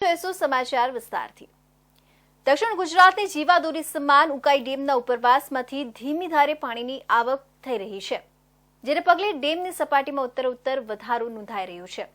સમાચાર વિસ્તારથી. દક્ષિણ ગુજરાતની જીવાદોરી સમાન ઉકાઈ ડેમના ઉપરવાસમાંથી ધીમી ધારે પાણીની આવક થઈ રહી છે, જેને પગલે ડેમની સપાટીમાં ઉત્તરોત્તર વધારો નોંધાઈ રહ્યો છે.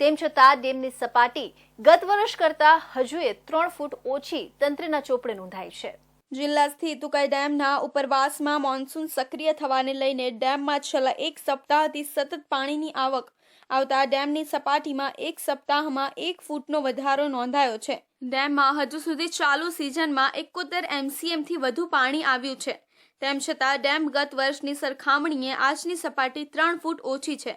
તેમ છતાં ડેમની સપાટી ગત વર્ષ કરતા હજુએ ત્રણ ફૂટ ઓછી તંત્રના ચોપડે નોંધાઈ છે. જિલ્લા સ્થિત ઉકાઈ ડેમના ઉપરવાસમાં મોન્સૂન સક્રિય થવાને લઈને ડેમમાં છેલ્લા એક સપ્તાહથી સતત પાણીની આવક આવતા ડેમની સપાટીમાં એક સપ્તાહમાં એક ફૂટનો વધારો નોંધાયો છે. ડેમમાં હજુ સુધી ચાલુ સિઝનમાં એકોતેર એમસીએમથી વધુ પાણી આવ્યું છે. તેમ છતાં ડેમ ગત વર્ષની સરખામણીએ આજની સપાટી ત્રણ ફૂટ ઓછી છે.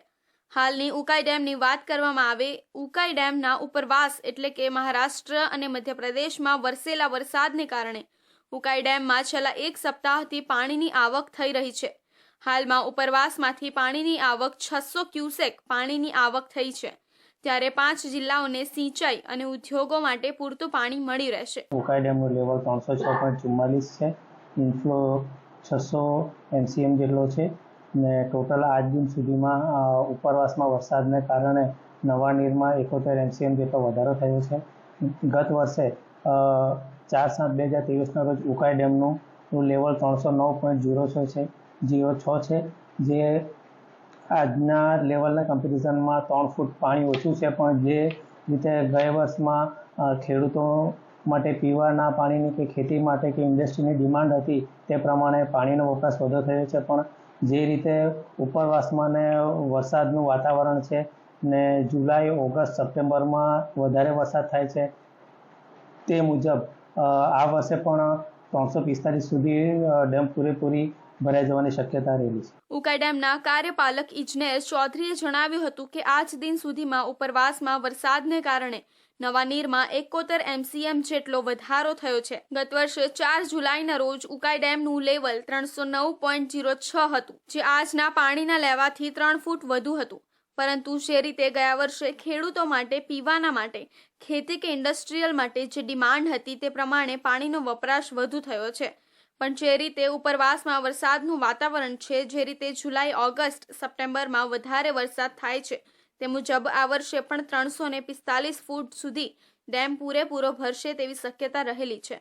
હાલની ઉકાઈ ડેમની વાત કરવામાં આવે, ઉકાઈ ડેમના ઉપરવાસ એટલે કે મહારાષ્ટ્ર અને મધ્યપ્રદેશમાં વરસેલા વરસાદને કારણે ઉકાઈ ડેમમાં છેલ્લા એક સપ્તાહથી પાણીની આવક થઈ રહી છે. હાલમાં ઉપરવાસમાંથી પાણીની આવક છસો ક્યુસેક પાણીની આવક થઈ છે. ત્યારે પાંચ જિલ્લાઓને સિંચાઈ અને ઉદ્યોગો માટે પૂરતું પાણી મળી રહેશે. ઉકાઈ ડેમનું લેવલ ત્રણસો છ પોઈન્ટ ચુમ્માલીસ છે. ઇન્ફ્લો છસો એમસીએમ જેટલો છે. ને ટોટલ આજ દિન સુધીમાં ઉપરવાસમાં વરસાદને કારણે નવા નીરમાં એકોતેર એમસીએમ જેટલો વધારો થયો છે. ગત વર્ષે ચાર સાત બે હજાર ત્રેવીસના રોજ ઉકાઈ ડેમનું લેવલ ત્રણસો નવ પોઈન્ટ ઝીરો છ છે. જીરો છ છે, જે આજના લેવલના કમ્પિટિશનમાં ત્રણ ફૂટ પાણી ઓછું છે, પણ જે રીતે ગયા વર્ષમાં ખેડૂતો માટે પીવાના પાણીની કે ખેતી માટે કે ઇન્ડસ્ટ્રીની ડિમાન્ડ હતી, તે પ્રમાણે પાણીનો વપરાશ વધુ થયો છે, પણ જે રીતે ઉપરવાસમાં ને વરસાદનું વાતાવરણ છે ને જુલાઈ, ઓગસ્ટ, સપ્ટેમ્બરમાં વધારે વરસાદ થાય છે, તે મુજબ આ વર્ષે પણ ત્રણસો પિસ્તાલીસ સુધી ડેમ પૂરેપૂરી ભરાઈ જવાની શક્યતા રહેલી છે. ઉકાઈ ડેમના કાર્યપાલક ઇજનેર ચૌધરીએ જણાવ્યું હતું કે આજ દિન સુધીમાં ઉપરવાસમાં વરસાદને કારણે નવા નીરમાં એકોતેર એમસીએમ જેટલો વધારો થયો છે. ગત વર્ષે ચાર જુલાઈના રોજ ઉકાઈ ડેમનું લેવલ ત્રણસો નવ પોઈન્ટ જીરો છ હતું, જે આજના પાણીના લેવાથી ત્રણ ફૂટ વધુ હતું. પરંતુ જે રીતે ગયા વર્ષે ખેડૂતો માટે, પીવાના માટે, ખેતી કે ઇન્ડસ્ટ્રીયલ માટે જે ડિમાન્ડ હતી તે પ્રમાણે પાણીનો વપરાશ વધુ થયો છે. પણ જે રીતે ઉપરવાસમાં વરસાદનું વાતાવરણ છે, જે રીતે જુલાઈ, ઓગસ્ટ, સપ્ટેમ્બરમાં વધારે વરસાદ થાય છે, તે મુજબ આ વર્ષે પણ ત્રણસો પિસ્તાલીસ ફૂટ સુધી ડેમ પૂરેપૂરો ભરશે તેવી શક્યતા રહેલી છે.